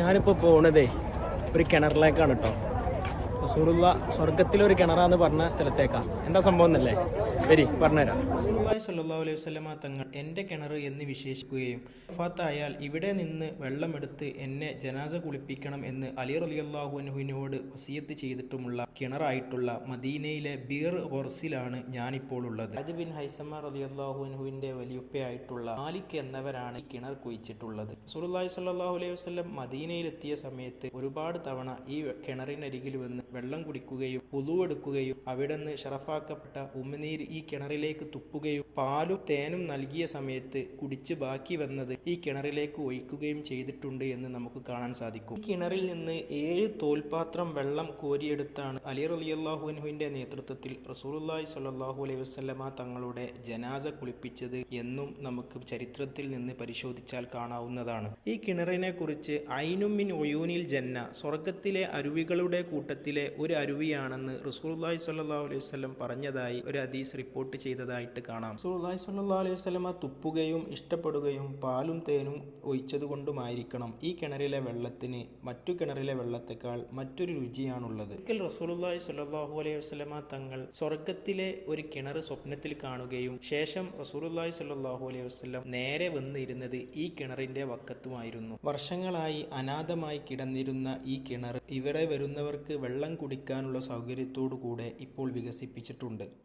ഞാനിപ്പോൾ പോണതേ ഒരു കിണറിലേക്കാണ് കേട്ടോ റസൂലുള്ള സ്വർഗത്തിലൊരു കിണറാന്ന് പറഞ്ഞ സ്ഥലത്തേക്കാ. എന്താ സംഭവം എന്നല്ലേ? വരി പറഞ്ഞുതരാം. റസൂലുള്ളാഹി സ്വല്ലല്ലാഹു അലൈഹി വസല്ലമ തങ്ങൾ എന്റെ കിണർ എന്ന് വിശേഷിക്കുകയും വഫാത്തായാൽ ഇവിടെ നിന്ന് വെള്ളമെടുത്ത് എന്നെ ജനാസ കുളിപ്പിക്കണം എന്ന് അലി റളിയല്ലാഹു അൻഹുവിനോട് വസിയത്ത് ചെയ്തിട്ടുമുള്ള കിണറായിട്ടുള്ള മദീനയിലെ ബീർ ഹൊർസിലാണ് ഞാനിപ്പോൾ ഉള്ളത്. അത് ബിൻ ഹൈസമ റളിയല്ലാഹു അൻഹുവിന്റെ വലിയുപ്പയായിട്ടുള്ള മാലിക് എന്നവരാണ് കിണർ കുഴിച്ചിട്ടുള്ളത്. റസൂലുള്ളാഹി സ്വല്ലല്ലാഹു അലൈഹി വസല്ലം മദീനയിലെത്തിയ സമയത്ത് ഒരുപാട് തവണ ഈ കിണറിനരികിൽ വന്ന് വെള്ളം കുടിക്കുകയും പുതുവെടുക്കുകയും അവിടെ നിന്ന് ഷറഫാക്കപ്പെട്ട ഉമ്മനീർ ഈ കിണറിലേക്ക് തുപ്പുകയും പാലും തേനും നൽകിയ സമയത്ത് കുടിച്ച് ബാക്കി വന്നത് ഈ കിണറിലേക്ക് ഒഴിക്കുകയും ചെയ്തിട്ടുണ്ട് എന്ന് നമുക്ക് കാണാൻ സാധിക്കും. കിണറിൽ നിന്ന് ഏഴ് തോൽപാത്രം വെള്ളം കോരിയെടുത്താണ് അലി റളിയല്ലാഹു അൻഹുവിന്റെ നേതൃത്വത്തിൽ റസൂലുള്ളാഹി സ്വല്ലല്ലാഹു അലൈഹി വസല്ലമ തങ്ങളുടെ ജനാസ കുളിപ്പിച്ചത് എന്നും നമുക്ക് ചരിത്രത്തിൽ നിന്ന് പരിശോധിച്ചാൽ കാണാവുന്നതാണ്. ഈ കിണറിനെ കുറിച്ച് ഐനുമിൻ ഒയൂനിൽ ജന്ന സ്വർഗത്തിലെ അരുവികളുടെ കൂട്ടത്തിലെ ഒരു അരുവിയാണെന്ന് റസൂലുള്ളാഹി സ്വല്ലല്ലാഹു അലൈഹി വസല്ലം പറഞ്ഞതായി ഒരു ഹദീസ് റിപ്പോർട്ട് ചെയ്തതായിട്ട് കാണാം. റസൂൽല്ലാഹി സ്വല്ലല്ലാഹു അലൈഹി വസല്ലമ തുപ്പുകയും ഇഷ്ടപ്പെടുകയും പാലും തേനും ഒഴിച്ചതുകൊണ്ടുമായിരിക്കണം. ഈ കിണറിലെ വെള്ളത്തിന് മറ്റു കിണറിലെ വെള്ളത്തെക്കാൾ മറ്റൊരു രുചിയാണുള്ളത്. ഒരിക്കൽ റസൂലുള്ളാഹി സ്വല്ലല്ലാഹു അലൈഹി വസ്ലമ തങ്ങൾ സ്വർഗത്തിലെ ഒരു കിണർ സ്വപ്നത്തിൽ കാണുകയും ശേഷം റസൂലുള്ളാഹി സ്വല്ലല്ലാഹു അലൈഹി വസ്ലം നേരെ വന്നിരുന്നത് ഈ കിണറിന്റെ വക്കത്തുമായിരുന്നു. വർഷങ്ങളായി അനാഥമായി കിടന്നിരുന്ന ഈ കിണർ ഇവിടെ വരുന്നവർക്ക് വെള്ളം കുടിക്കാനുള്ള സൗകര്യത്തോടു കൂടെ ഇപ്പോൾ വികസിപ്പിച്ചിട്ടുണ്ട്.